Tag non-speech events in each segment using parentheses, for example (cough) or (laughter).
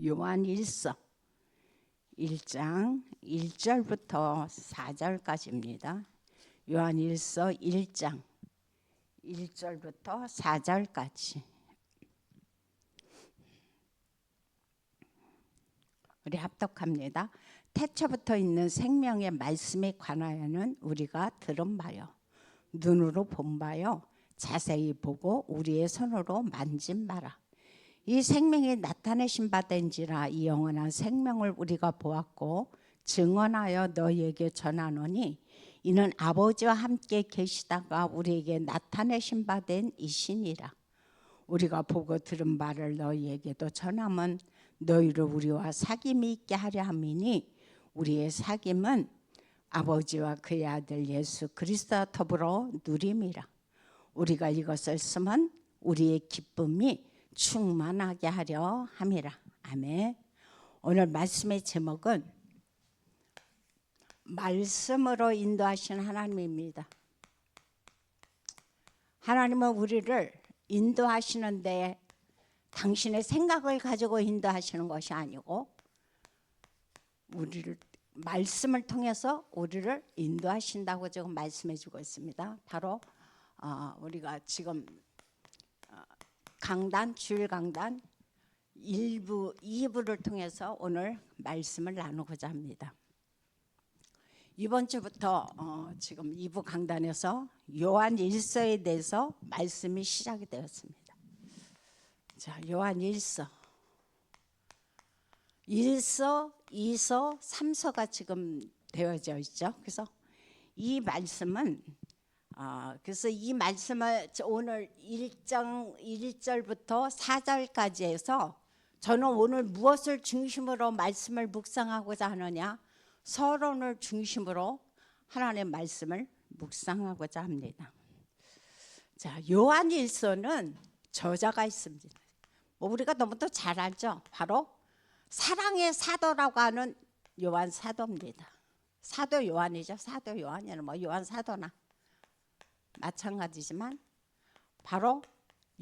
요한 1서 1장 1절부터 4절까지입니다. 요한 1서 1장 1절부터 4절까지 우리 합독합니다. 태초부터 있는 생명의 말씀에 관하여는 우리가 들은 바요 눈으로 본 바요 자세히 보고 우리의 손으로 만진 바라 이 생명이 나타내신 바된지라 이 영원한 생명을 우리가 보았고 증언하여 너희에게 전하노니 이는 아버지와 함께 계시다가 우리에게 나타내신 바 된 이신이라. 우리가 보고 들은 바를 너희에게도 전함은 너희를 우리와 사귐이 있게 하려 함이니 우리의 사귐은 아버지와 그의 아들 예수 그리스도와 더불어 누림이라. 우리가 이것을 쓰면 우리의 기쁨이 충만하게 하려 함이라. 아멘. 오늘 말씀의 제목은 말씀으로 인도하신 하나님입니다. 하나님은 우리를 인도하시는데 당신의 생각을 가지고 인도하시는 것이 아니고 우리를 말씀을 통해서 우리를 인도하신다고 지금 말씀해 주고 있습니다. 바로 어, 우리가 지금 어, 강단 주일 강단 1부 2부를 통해서 오늘 말씀을 나누고자 합니다. 이번 주부터 어, 지금 2부 강단에서 요한 1서에 대해서 말씀이 시작이 되었습니다. 자, 요한 1서 1서, 2서, 3서가 지금 되어져 있죠. 그래서 이 말씀은 아, 그래서 이 말씀을 오늘 1장 1절부터 4절까지 해서 저는 오늘 무엇을 중심으로 말씀을 묵상하고자 하느냐? 서론을 중심으로 하나님의 말씀을 묵상하고자 합니다. 자, 요한 1서는 저자가 있습니다. 뭐 우리가 너무도 잘 알죠. 바로 사랑의 사도라고 하는 요한 사도입니다. 사도 요한이죠. 사도 요한이는 뭐 요한 사도나 마찬가지지만 바로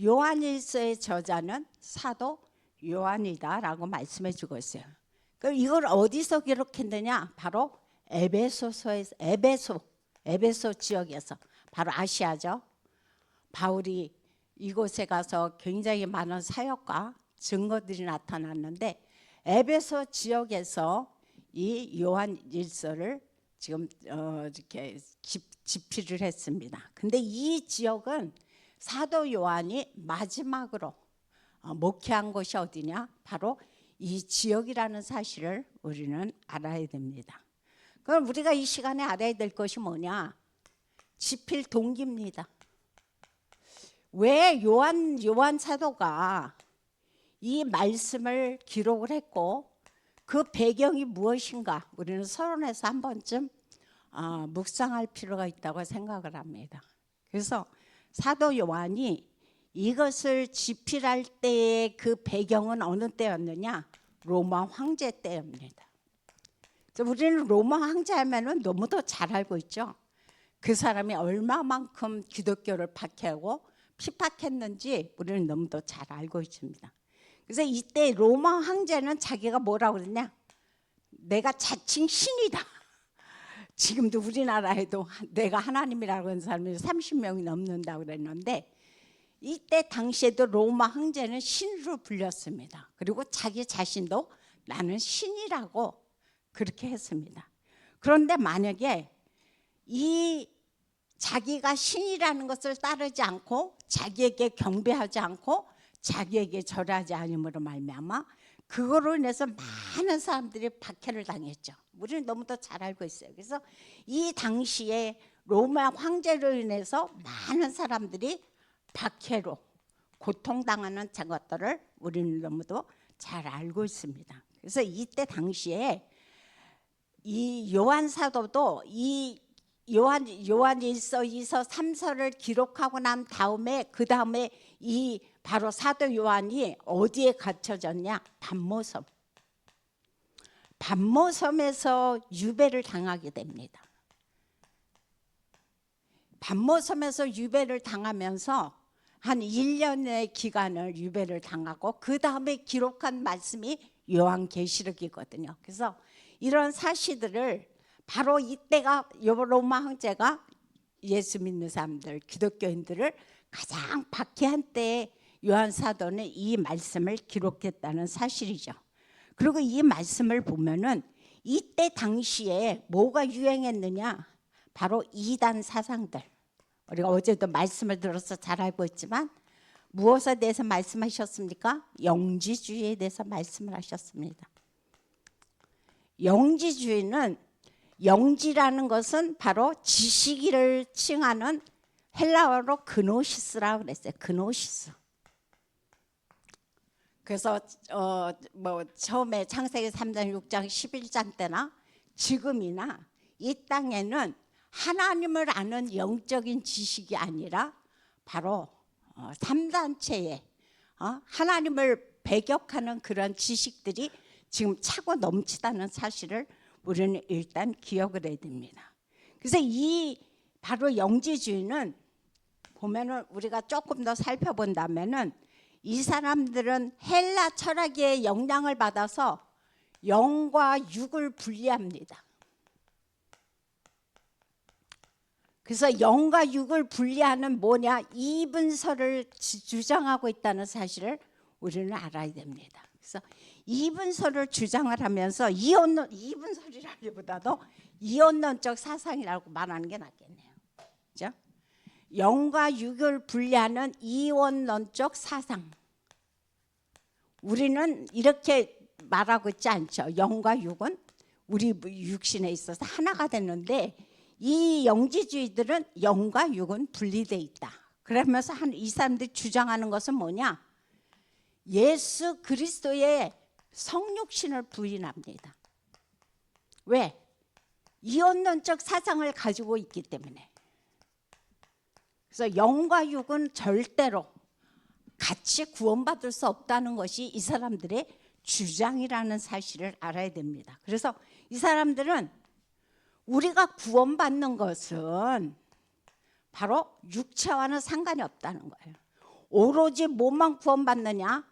요한일서의 저자는 사도 요한이다라고 말씀해 주고 있어요. 그럼 이걸 어디서 기록했느냐? 바로 에베소서에서 에베소 에베소 지역에서 바로 아시아죠. 바울이 이곳에 가서 굉장히 많은 사역과 증거들이 나타났는데 에베소 지역에서 이 요한 일서를 지금 어 이렇게 집필을 했습니다. 근데 이 지역은 사도 요한이 마지막으로 어, 목회한 곳이 어디냐? 바로 이 지역이라는 사실을 우리는 알아야 됩니다. 그럼 우리가 이 시간에 알아야 될 것이 뭐냐? 지필 동기입니다. 왜 요한 요한 사도가 이 말씀을 기록을 했고 그 배경이 무엇인가 우리는 서론에서 한 번쯤 어, 묵상할 필요가 있다고 생각을 합니다. 그래서 사도 요한이 이것을 집필할 때의 그 배경은 어느 때였느냐? 로마 황제 때입니다. 우리는 로마 황제 하면은 너무도 잘 알고 있죠. 그 사람이 얼마만큼 기독교를 박해하고 핍박했는지 우리는 너무도 잘 알고 있습니다. 그래서 이때 로마 황제는 자기가 뭐라고 그랬냐? 내가 자칭 신이다. 지금도 우리나라에도 내가 하나님이라고 하는 사람이 30명이 넘는다고 그랬는데 이때 당시에도 로마 황제는 신으로 불렸습니다. 그리고 자기 자신도 나는 신이라고 그렇게 했습니다. 그런데 만약에 이 자기가 신이라는 것을 따르지 않고 자기에게 경배하지 않고 자기에게 절하지 않음으로 말미암아 그거로 인해서 많은 사람들이 박해를 당했죠. 우리는 너무도 잘 알고 있어요. 그래서 이 당시에 로마 황제로 인해서 많은 사람들이 박해로 고통당하는 것들을 우리는 너무도 잘 알고 있습니다. 그래서 이때 당시에 이 요한 사도도 이 요한 요한 1서, 2서, 3서를 기록하고 난 다음에 그 다음에 이 바로 사도 요한이 어디에 갇혀졌냐? 반모섬. 반모섬에서 유배를 당하게 됩니다. 반모섬에서 유배를 당하면서 한 1년의 기간을 유배를 당하고 그 다음에 기록한 말씀이 요한계시록이거든요. 그래서 이런 사실들을 바로 이때가 요 로마 황제가 예수 믿는 사람들, 기독교인들을 가장 박해한 때에 요한 사도는 이 말씀을 기록했다는 사실이죠. 그리고 이 말씀을 보면은 이때 당시에 뭐가 유행했느냐? 바로 이단 사상들. 우리가 어제도 말씀을 들어서 잘 알고 있지만 무엇에 대해서 말씀하셨습니까? 영지주의에 대해서 말씀을 하셨습니다. 영지주의는 영지라는 것은 바로 지식이를 칭하는 헬라어로 그노시스라고 그랬어요. 그노시스. 그래서 어 뭐 처음에 창세기 3장 6장 11장 때나 지금이나 이 땅에는 하나님을 아는 영적인 지식이 아니라 바로 어, 3단체의 어, 하나님을 배격하는 그런 지식들이 지금 차고 넘치다는 사실을 우리는 일단 기억을 해야 됩니다. 그래서 이 바로 영지주의는 보면은 우리가 조금 더 살펴본다면은 이 사람들은 헬라 철학의 영향을 받아서 영과 육을 분리합니다. 그래서 영과 육을 분리하는 뭐냐 이분설을 지- 주장하고 있다는 사실을 우리는 알아야 됩니다. 그래서 이분설을 주장을 하면서 이원론 이분설이라기보다도 이원론적 사상이라고 말하는 게 낫겠네요. 그죠? 영과 육을 분리하는 이원론적 사상. 우리는 이렇게 말하고 있지 않죠. 영과 육은 우리 육신에 있어서 하나가 됐는데 이 영지주의들은 영과 육은 분리돼 있다. 그러면서 한 이 사람들이 주장하는 것은 뭐냐? 예수 그리스도의 성육신을 부인합니다. 왜? 이원론적 사상을 가지고 있기 때문에. 그래서 영과 육은 절대로 같이 구원받을 수 없다는 것이 이 사람들의 주장이라는 사실을 알아야 됩니다. 그래서 이 사람들은 우리가 구원받는 것은 바로 육체와는 상관이 없다는 거예요. 오로지 뭐만 구원받느냐?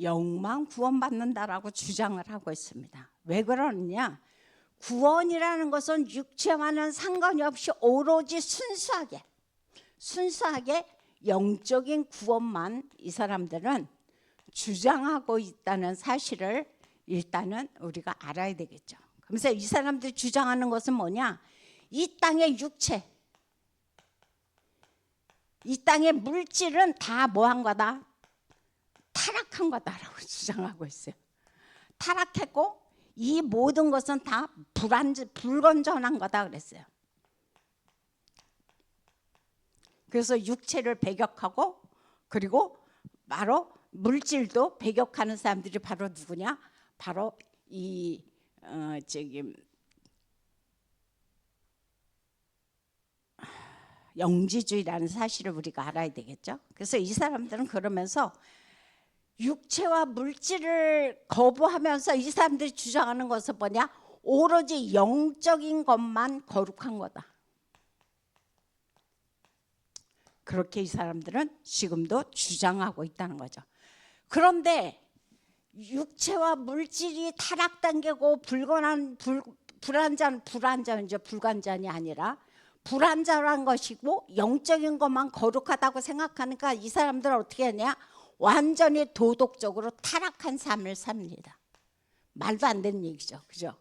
영만 구원받는다라고 주장을 하고 있습니다. 왜 그러느냐? 구원이라는 것은 육체와는 상관이 없이 오로지 순수하게 순수하게 영적인 구원만 이 사람들은 주장하고 있다는 사실을 일단은 우리가 알아야 되겠죠. 그래서 이 사람들이 주장하는 것은 뭐냐? 이 땅의 육체, 이 땅의 물질은 다 뭐한 거다? 타락한 거다라고 (laughs) 주장하고 있어요. 타락했고 이 모든 것은 다 불안 불건전한 거다 그랬어요. 그래서 육체를 배격하고 그리고 바로 물질도 배격하는 사람들이 바로 누구냐? 바로 이 어, 저기 영지주의라는 사실을 우리가 알아야 되겠죠. 그래서 이 사람들은 그러면서 육체와 물질을 거부하면서 이 사람들이 주장하는 것은 뭐냐? 오로지 영적인 것만 거룩한 거다. 그렇게 이 사람들은 지금도 주장하고 있다는 거죠. 그런데 육체와 물질이 타락 단계고 불건한 불, 불안전 불안전이죠 불간전이 아니라 불안전한 것이고 영적인 것만 거룩하다고 생각하니까 이 사람들은 어떻게 하냐 완전히 도덕적으로 타락한 삶을 삽니다. 말도 안 되는 얘기죠, 그죠?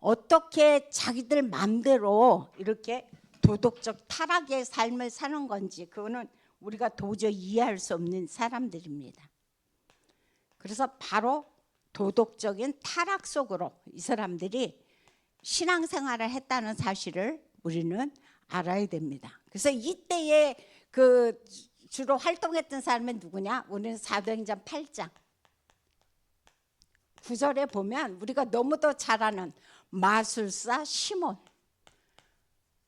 어떻게 자기들 마음대로 이렇게 도덕적 타락의 삶을 사는 건지 그거는 우리가 도저히 이해할 수 없는 사람들입니다. 그래서 바로 도덕적인 타락 속으로 이 사람들이 신앙생활을 했다는 사실을 우리는 알아야 됩니다. 그래서 이때에 그 주로 활동했던 사람은 누구냐? 우리는 사도행전 8장 9절에 보면 우리가 너무도 잘 아는 마술사 시몬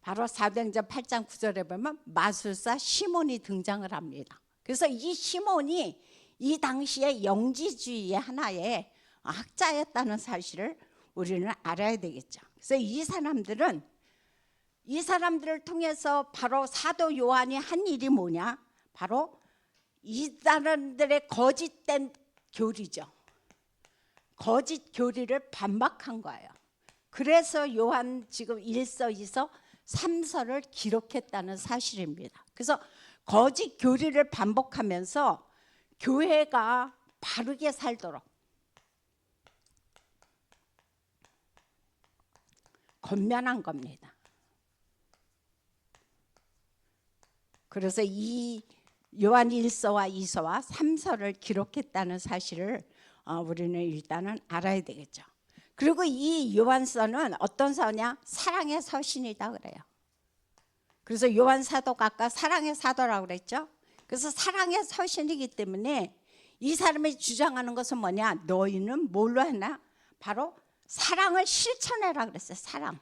바로 사도행전 8장 9절에 보면 마술사 시몬이 등장을 합니다. 그래서 이 시몬이 이 당시에 영지주의의 하나의 학자였다는 사실을 우리는 알아야 되겠죠. 그래서 이 사람들은 이 사람들을 통해서 바로 사도 요한이 한 일이 뭐냐? 바로 이 사람들의 거짓된 교리죠. 거짓 교리를 반박한 거예요. 그래서 요한 지금 1서, 2서, 3서를 기록했다는 사실입니다. 그래서 거짓 교리를 반복하면서 교회가 바르게 살도록 건면한 겁니다. 그래서 이 요한 1서와 2서와 3서를 기록했다는 사실을 어, 우리는 일단은 알아야 되겠죠. 그리고 이 요한서는 어떤 서냐? 사랑의 서신이다 그래요. 그래서 요한 사도가 아까 사랑의 사도라고 그랬죠. 그래서 사랑의 서신이기 때문에 이 사람이 주장하는 것은 뭐냐? 너희는 뭘로 하나? 바로 사랑을 실천해라 그랬어요. 사랑.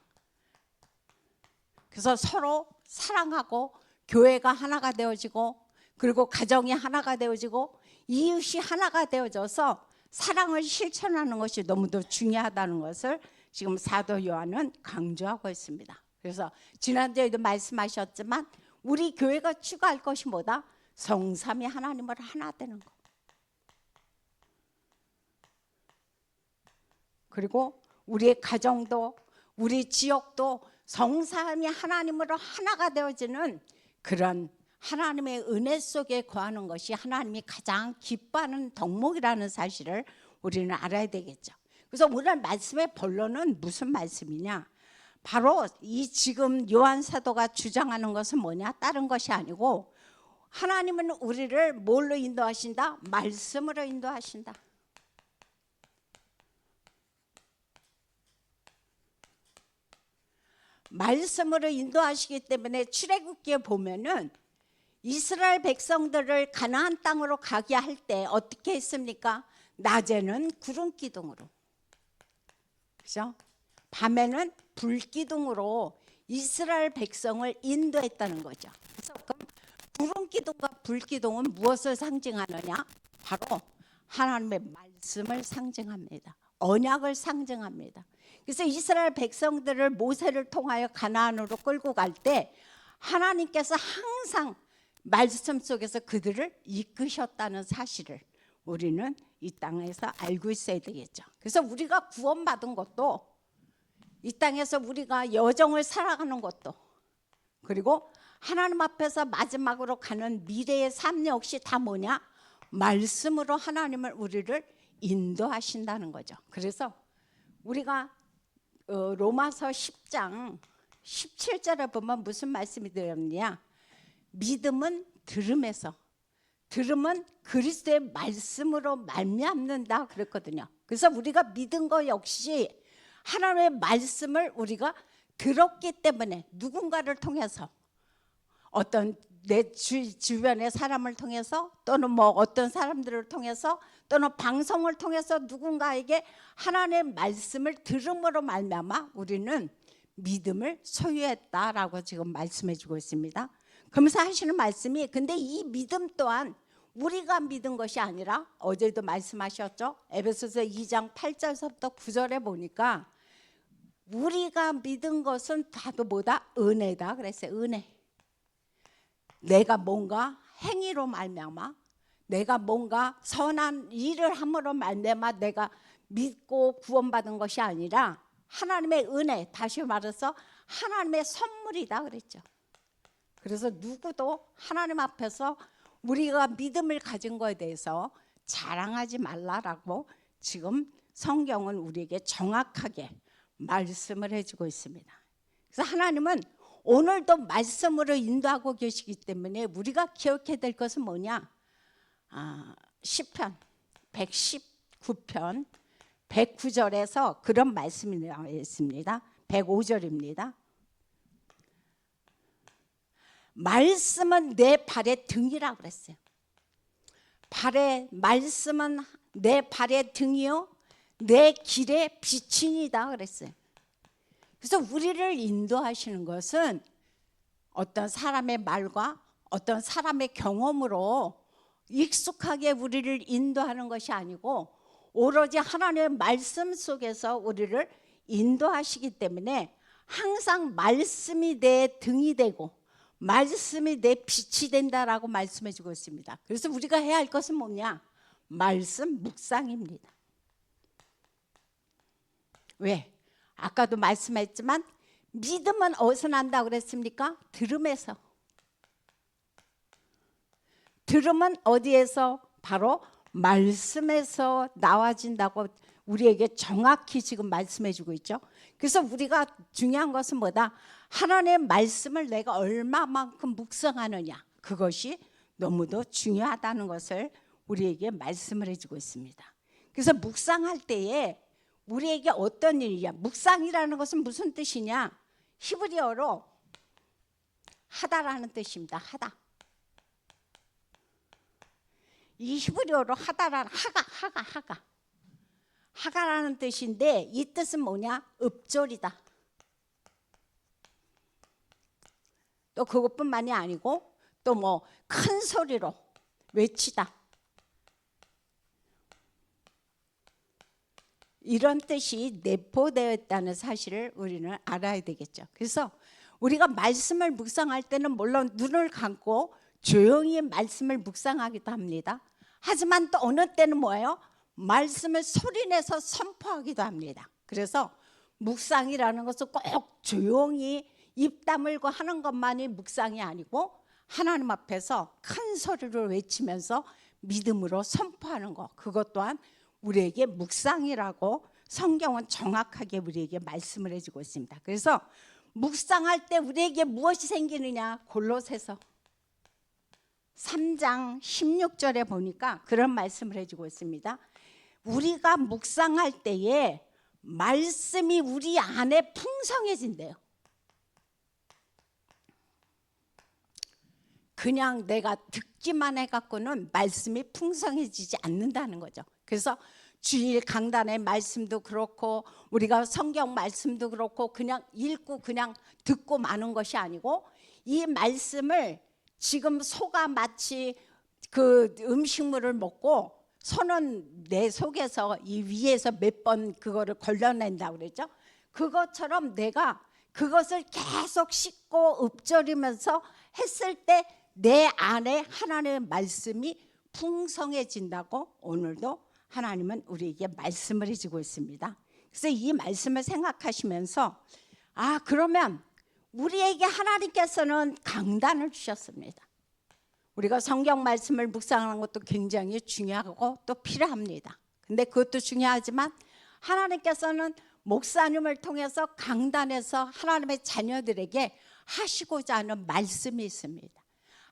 그래서 서로 사랑하고 교회가 하나가 되어지고 그리고 가정이 하나가 되어지고 이웃이 하나가 되어져서 사랑을 실천하는 것이 너무도 중요하다는 것을 지금 사도 요한은 강조하고 있습니다. 그래서 지난주에도 말씀하셨지만 우리 교회가 추구할 것이 뭐다? 성삼이 하나님을 하나 되는 것. 그리고 우리의 가정도 우리 지역도 성삼이 하나님으로 하나가 되어지는 그런 하나님의 은혜 속에 거하는 것이 하나님이 가장 기뻐하는 덕목이라는 사실을 우리는 알아야 되겠죠. 그래서 오늘 말씀의 본론은 무슨 말씀이냐? 바로 이 지금 요한 사도가 주장하는 것은 뭐냐? 다른 것이 아니고 하나님은 우리를 뭘로 인도하신다? 말씀으로 인도하신다. 말씀으로 인도하시기 때문에 출애굽기에 보면은 이스라엘 백성들을 가나안 땅으로 가게 할 때 어떻게 했습니까? 낮에는 구름 기둥으로. 그죠? 밤에는 불 기둥으로 이스라엘 백성을 인도했다는 거죠. 그래서 구름 기둥과 불 기둥은 무엇을 상징하느냐? 바로 하나님의 말씀을 상징합니다. 언약을 상징합니다. 그래서 이스라엘 백성들을 모세를 통하여 가나안으로 끌고 갈 때 하나님께서 항상 말씀 속에서 그들을 이끄셨다는 사실을 우리는 이 땅에서 알고 있어야 되겠죠. 그래서 우리가 구원받은 것도 이 땅에서 우리가 여정을 살아가는 것도 그리고 하나님 앞에서 마지막으로 가는 미래의 삶 역시 다 뭐냐? 말씀으로 하나님을 우리를 인도하신다는 거죠. 그래서 우리가 어, 로마서 10장 17절에 보면 무슨 말씀이 들었냐? 믿음은 들음에서 들음은 그리스도의 말씀으로 말미암는다 그랬거든요. 그래서 우리가 믿은 거 역시 하나님의 말씀을 우리가 들었기 때문에 누군가를 통해서 어떤 내 주, 주변의 사람을 통해서 또는 뭐 어떤 사람들을 통해서 또는 방송을 통해서 누군가에게 하나님의 말씀을 들음으로 말미암아 우리는 믿음을 소유했다라고 지금 말씀해 주고 있습니다. 그러면서 하시는 말씀이 근데 이 믿음 또한 우리가 믿은 것이 아니라 어제도 말씀하셨죠. 에베소서 2장 8절서부터 9절에 보니까 우리가 믿은 것은 다도 뭐다? 은혜다 그랬어요. 은혜. 내가 뭔가 행위로 말미암아 내가 뭔가 선한 일을 함으로 말미암아 내가 믿고 구원받은 것이 아니라 하나님의 은혜 다시 말해서 하나님의 선물이다 그랬죠. 그래서 누구도 하나님 앞에서 우리가 믿음을 가진 거에 대해서 자랑하지 말라라고 지금 성경은 우리에게 정확하게 말씀을 해주고 있습니다. 그래서 하나님은 오늘도 말씀으로 인도하고 계시기 때문에 우리가 기억해야 될 것은 뭐냐? 아, 시편 119편 109절에서 그런 말씀이 나와 있습니다. 105절입니다. 말씀은 내 발의 등이라 그랬어요. 발의 말씀은 내 발의 등이요 내 길의 빛이니다 그랬어요. 그래서 우리를 인도하시는 것은 어떤 사람의 말과 어떤 사람의 경험으로 익숙하게 우리를 인도하는 것이 아니고 오로지 하나님의 말씀 속에서 우리를 인도하시기 때문에 항상 말씀이 내 등이 되고 말씀이 내 빛이 된다라고 말씀해 주고 있습니다. 그래서 우리가 해야 할 것은 뭐냐? 말씀 묵상입니다. 왜? 아까도 말씀했지만 믿음은 어디서 난다고 그랬습니까? 들음에서. 들음은 어디에서? 바로 말씀에서 나와진다고 우리에게 정확히 지금 말씀해 주고 있죠. 그래서 우리가 중요한 것은 뭐다? 하나님의 말씀을 내가 얼마만큼 묵상하느냐. 그것이 너무도 중요하다는 것을 우리에게 말씀을 해주고 있습니다. 그래서 묵상할 때에 우리에게 어떤 일이냐? 묵상이라는 것은 무슨 뜻이냐? 히브리어로 하다라는 뜻입니다. 하다. 이 히브리어로 하다라는 하가 하가 하가 하가라는 뜻인데 이 뜻은 뭐냐? 읍조리다. 또 그것뿐만이 아니고 또 뭐 큰 소리로 외치다. 이런 뜻이 내포되어 있다는 사실을 우리는 알아야 되겠죠. 그래서 우리가 말씀을 묵상할 때는 물론 눈을 감고 조용히 말씀을 묵상하기도 합니다. 하지만 또 어느 때는 뭐예요? 말씀을 소리내서 선포하기도 합니다. 그래서 묵상이라는 것은 꼭 조용히 입 다물고 하는 것만이 묵상이 아니고 하나님 앞에서 큰 소리로 외치면서 믿음으로 선포하는 것 그것 또한 우리에게 묵상이라고 성경은 정확하게 우리에게 말씀을 해주고 있습니다. 그래서 묵상할 때 우리에게 무엇이 생기느냐 골로새서 3장 16절에 보니까 그런 말씀을 해주고 있습니다. 우리가 묵상할 때에 말씀이 우리 안에 풍성해진대요. 그냥 내가 듣기만 해갖고는 말씀이 풍성해지지 않는다는 거죠. 그래서 주일 강단의 말씀도 그렇고 우리가 성경 말씀도 그렇고 그냥 읽고 그냥 듣고 마는 것이 아니고 이 말씀을 지금 소가 마치 그 음식물을 먹고 손은 내 속에서 이 위에서 몇 번 그거를 걸러낸다고 그랬죠. 그것처럼 내가 그것을 계속 씻고 읊조리면서 했을 때 내 안에 하나님의 말씀이 풍성해진다고 오늘도 하나님은 우리에게 말씀을 해주고 있습니다. 그래서 이 말씀을 생각하시면서 아 그러면 우리에게 하나님께서는 강단을 주셨습니다. 우리가 성경 말씀을 묵상하는 것도 굉장히 중요하고 또 필요합니다. 근데 그것도 중요하지만 하나님께서는 목사님을 통해서 강단에서 하나님의 자녀들에게 하시고자 하는 말씀이 있습니다.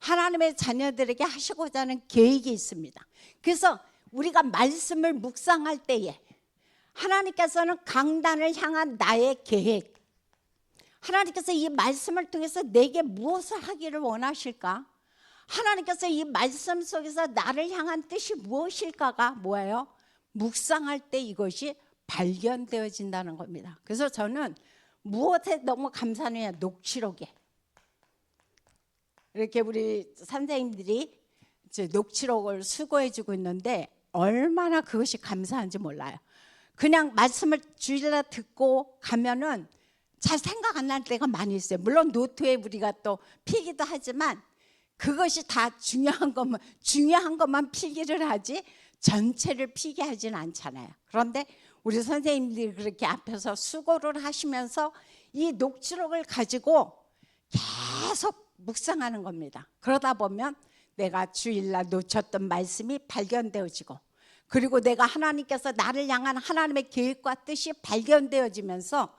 하나님의 자녀들에게 하시고자 하는 계획이 있습니다. 그래서 우리가 말씀을 묵상할 때에 하나님께서는 강단을 향한 나의 계획, 하나님께서 이 말씀을 통해서 내게 무엇을 하기를 원하실까? 하나님께서 이 말씀 속에서 나를 향한 뜻이 무엇일까가 뭐예요? 묵상할 때 이것이 발견되어진다는 겁니다. 그래서 저는 무엇에 너무 감사하느냐 녹취록에 이렇게 우리 선생님들이 이제 녹취록을 수고해주고 있는데 얼마나 그것이 감사한지 몰라요. 그냥 말씀을 주일날 듣고 가면은 잘 생각 안 날 때가 많이 있어요. 물론 노트에 우리가 또 필기도 하지만 그것이 다 중요한 것만 중요한 것만 필기를 하지 전체를 필기하지는 않잖아요. 그런데 우리 선생님들이 그렇게 앞에서 수고를 하시면서 이 녹취록을 가지고 계속 묵상하는 겁니다. 그러다 보면 내가 주일날 놓쳤던 말씀이 발견되어지고 그리고 내가 하나님께서 나를 향한 하나님의 계획과 뜻이 발견되어지면서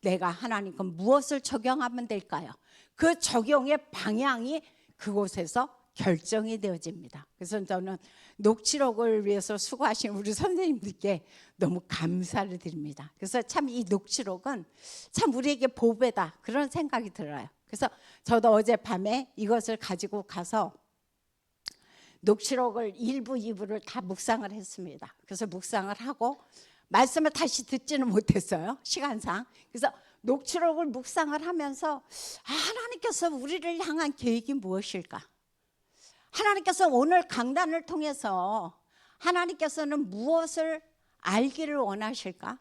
내가 하나님께 무엇을 적용하면 될까요? 그 적용의 방향이 그곳에서 결정이 되어집니다. 그래서 저는 녹취록을 위해서 수고하신 우리 선생님들께 너무 감사를 드립니다. 그래서 참 이 녹취록은 참 우리에게 보배다 그런 생각이 들어요. 그래서 저도 어젯밤에 이것을 가지고 가서 녹취록을 1부, 2부를 다 묵상을 했습니다. 그래서 묵상을 하고 말씀을 다시 듣지는 못했어요. 시간상. 그래서 녹취록을 묵상을 하면서 아, 하나님께서 우리를 향한 계획이 무엇일까? 하나님께서 오늘 강단을 통해서 하나님께서는 무엇을 알기를 원하실까?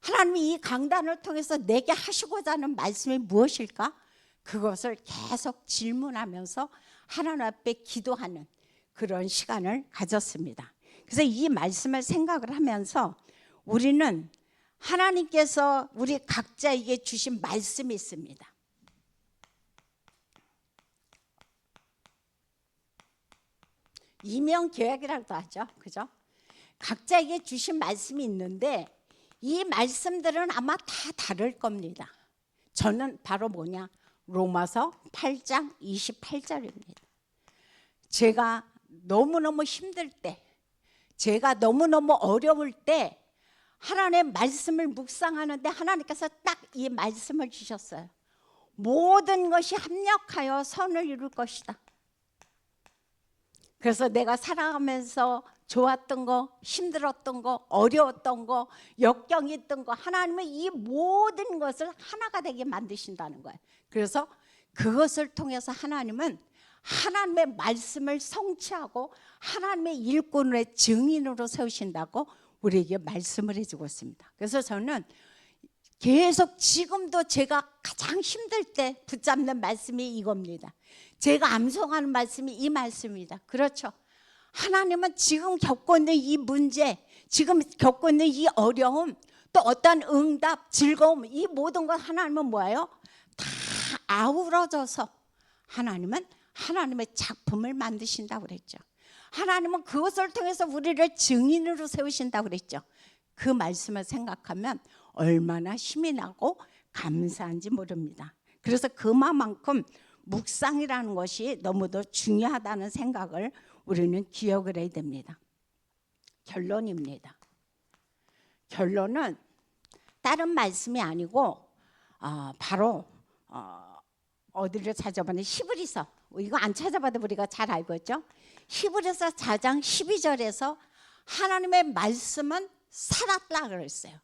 하나님이 이 강단을 통해서 내게 하시고자 하는 말씀이 무엇일까? 그것을 계속 질문하면서 하나님 앞에 기도하는 그런 시간을 가졌습니다. 그래서 이 말씀을 생각을 하면서 우리는 하나님께서 우리 각자에게 주신 말씀이 있습니다. 이명 계획이라고도 하죠. 그죠? 각자에게 주신 말씀이 있는데 이 말씀들은 아마 다 다를 겁니다. 저는 바로 뭐냐? 로마서 8장 28절입니다. 제가 너무너무 힘들 때, 제가 너무너무 어려울 때 하나님의 말씀을 묵상하는데 하나님께서 딱 이 말씀을 주셨어요. 모든 것이 합력하여 선을 이룰 것이다. 그래서 내가 살아가면서 좋았던 거, 힘들었던 거, 어려웠던 거, 역경이 있던 거, 하나님은 이 모든 것을 하나가 되게 만드신다는 거예요. 그래서 그것을 통해서 하나님은 하나님의 말씀을 성취하고 하나님의 일꾼의 증인으로 세우신다고 우리에게 말씀을 해주고 있습니다. 그래서 저는 계속 지금도 제가 가장 힘들 때 붙잡는 말씀이 이겁니다. 제가 암송하는 말씀이 이 말씀입니다. 그렇죠. 하나님은 지금 겪고 있는 이 문제, 지금 겪고 있는 이 어려움, 또 어떤 응답, 즐거움, 이 모든 것 하나님은 뭐예요? 다 아우러져서 하나님은 하나님의 작품을 만드신다고 그랬죠. 하나님은 그것을 통해서 우리를 증인으로 세우신다고 그랬죠. 그 말씀을 생각하면 얼마나 힘이 나고 감사한지 모릅니다. 그래서 그만큼 묵상이라는 것이 너무도 중요하다는 생각을 우리는 기억을 해야 됩니다. 결론입니다. 결론은 다른 말씀이 아니고 어, 바로 어, 어디를 찾아봤는데 히브리서 이거 안 찾아봐도 우리가 잘 알고 있죠. 히브리서 4장 12절에서 하나님의 말씀은 살았다 그랬어요.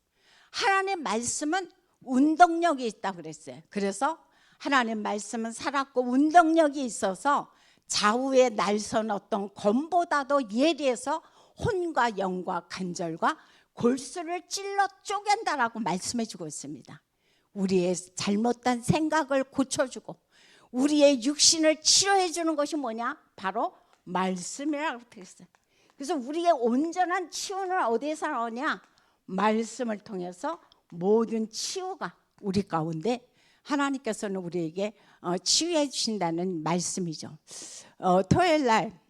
하나님의 말씀은 운동력이 있다 그랬어요. 그래서 하나님 말씀은 살았고 운동력이 있어서 좌우에 날선 어떤 검보다도 예리해서 혼과 영과 간절과 골수를 찔러 쪼갠다라고 말씀해 주고 있습니다. 우리의 잘못된 생각을 고쳐주고 우리의 육신을 치료해 주는 것이 뭐냐? 바로 말씀이라고 있어요. 그래서 우리의 온전한 치유는 어디에서 나오냐? 말씀을 통해서 모든 치유가 우리 가운데 하나님께서는 우리에게 어, 치유해 주신다는 말씀이죠. 어, 토요일 날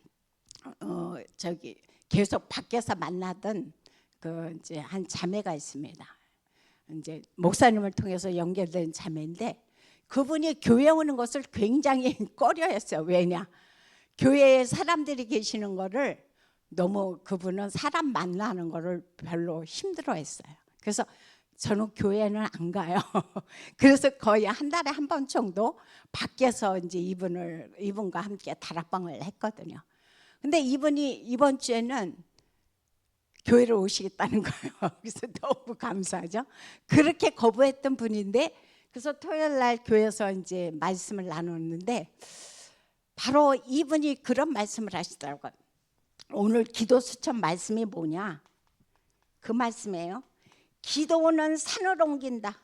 어, 저기 계속 밖에서 만나던 그 이제 한 자매가 있습니다. 이제 목사님을 통해서 연결된 자매인데 그분이 교회 오는 것을 굉장히 (laughs) 꺼려했어요. 왜냐? 교회에 사람들이 계시는 거를 너무 그분은 사람 만나는 거를 별로 힘들어 했어요. 그래서 저는 교회는 안 가요. (laughs) 그래서 거의 한 달에 한 번 정도 밖에서 이제 이분을 이분과 함께 다락방을 했거든요. 근데 이분이 이번 주에는 교회를 오시겠다는 거예요. (laughs) 그래서 너무 감사하죠. 그렇게 거부했던 분인데 그래서 토요일 날 교회에서 이제 말씀을 나눴는데 바로 이분이 그런 말씀을 하시더라고요. 오늘 기도 수천 말씀이 뭐냐? 그 말씀이에요. 기도는 산을 옮긴다.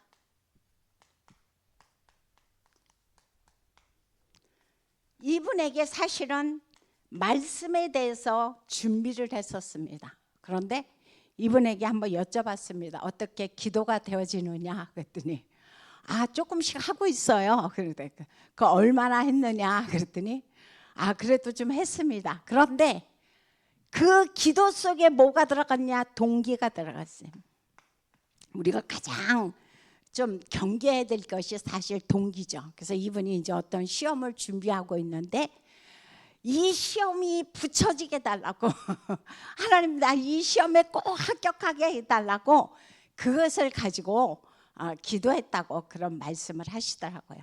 이분에게 사실은 말씀에 대해서 준비를 했었습니다. 그런데 이분에게 한번 여쭤봤습니다. 어떻게 기도가 되어지느냐 그랬더니 아 조금씩 하고 있어요. 그런데 그 얼마나 했느냐 그랬더니 아 그래도 좀 했습니다. 그런데 그 기도 속에 뭐가 들어갔냐 동기가 들어갔어요. 우리가 가장 좀 경계해야 될 것이 사실 동기죠. 그래서 이분이 이제 어떤 시험을 준비하고 있는데 이 시험이 붙여지게 달라고 (laughs) 하나님 나 이 시험에 꼭 합격하게 해달라고 그것을 가지고 어, 기도했다고 그런 말씀을 하시더라고요.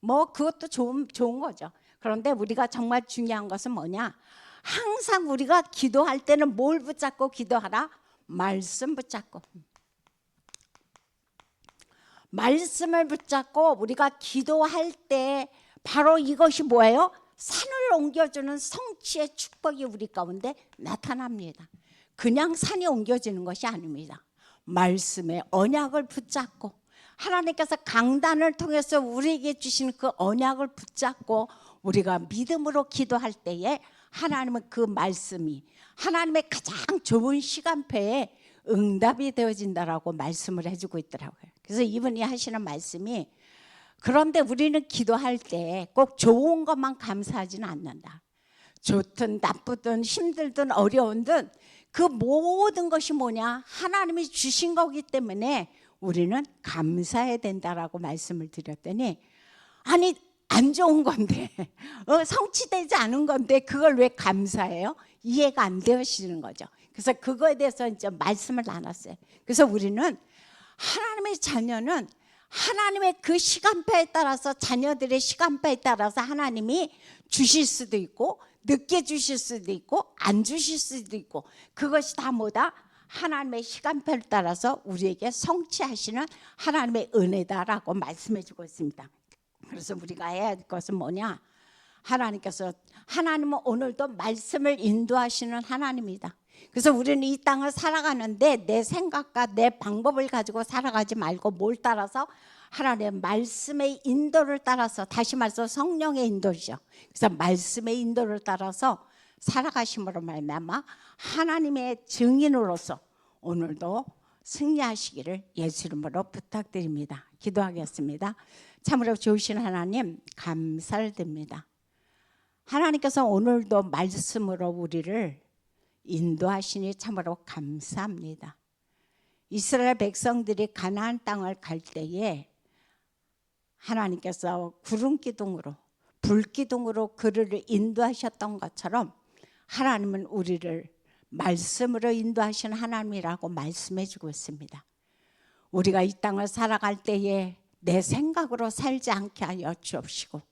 뭐 그것도 좋은 좋은 거죠. 그런데 우리가 정말 중요한 것은 뭐냐? 항상 우리가 기도할 때는 뭘 붙잡고 기도하라? 말씀 붙잡고. 말씀을 붙잡고 우리가 기도할 때 바로 이것이 뭐예요? 산을 옮겨주는 성취의 축복이 우리 가운데 나타납니다. 그냥 산이 옮겨지는 것이 아닙니다. 말씀의 언약을 붙잡고 하나님께서 강단을 통해서 우리에게 주신 그 언약을 붙잡고 우리가 믿음으로 기도할 때에 하나님은 그 말씀이 하나님의 가장 좋은 시간표에 응답이 되어진다라고 말씀을 해주고 있더라고요. 그래서 이분이 하시는 말씀이 그런데 우리는 기도할 때 꼭 좋은 것만 감사하지는 않는다. 좋든 나쁘든 힘들든 어려운든 그 모든 것이 뭐냐 하나님이 주신 거기 때문에 우리는 감사해야 된다라고 말씀을 드렸더니 아니 안 좋은 건데 어, 성취되지 않은 건데 그걸 왜 감사해요? 이해가 안 되시는 거죠. 그래서 그거에 대해서 이제 말씀을 나눴어요. 그래서 우리는 하나님의 자녀는 하나님의 그 시간표에 따라서 자녀들의 시간표에 따라서 하나님이 주실 수도 있고 늦게 주실 수도 있고 안 주실 수도 있고 그것이 다 뭐다? 하나님의 시간표를 따라서 우리에게 성취하시는 하나님의 은혜다라고 말씀해 주고 있습니다. 그래서 우리가 해야 할 것은 뭐냐? 하나님께서 하나님은 오늘도 말씀을 인도하시는 하나님이다. 그래서 우리는 이 땅을 살아가는데 내 생각과 내 방법을 가지고 살아가지 말고 뭘 따라서 하나님의 말씀의 인도를 따라서 다시 말해서 성령의 인도죠. 그래서 말씀의 인도를 따라서 살아가심으로 말미암아 하나님의 증인으로서 오늘도 승리하시기를 예수 이름으로 부탁드립니다. 기도하겠습니다. 참으로 좋으신 하나님 감사를 드립니다. 하나님께서 오늘도 말씀으로 우리를 인도하시니 참으로 감사합니다. 이스라엘 백성들이 가나안 땅을 갈 때에 하나님께서 구름 기둥으로 불 기둥으로 그를 인도하셨던 것처럼 하나님은 우리를 말씀으로 인도하신 하나님이라고 말씀해 주고 있습니다. 우리가 이 땅을 살아갈 때에 내 생각으로 살지 않게 하여 주옵시고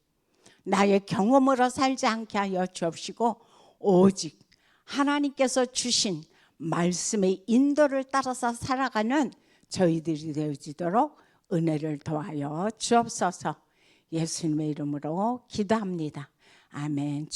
나의 경험으로 살지 않게 하여 주옵시고 오직 하나님께서 주신 말씀의 인도를 따라서 살아가는 저희들이 되어지도록 은혜를 더하여 주옵소서 예수님의 이름으로 기도합니다. 아멘.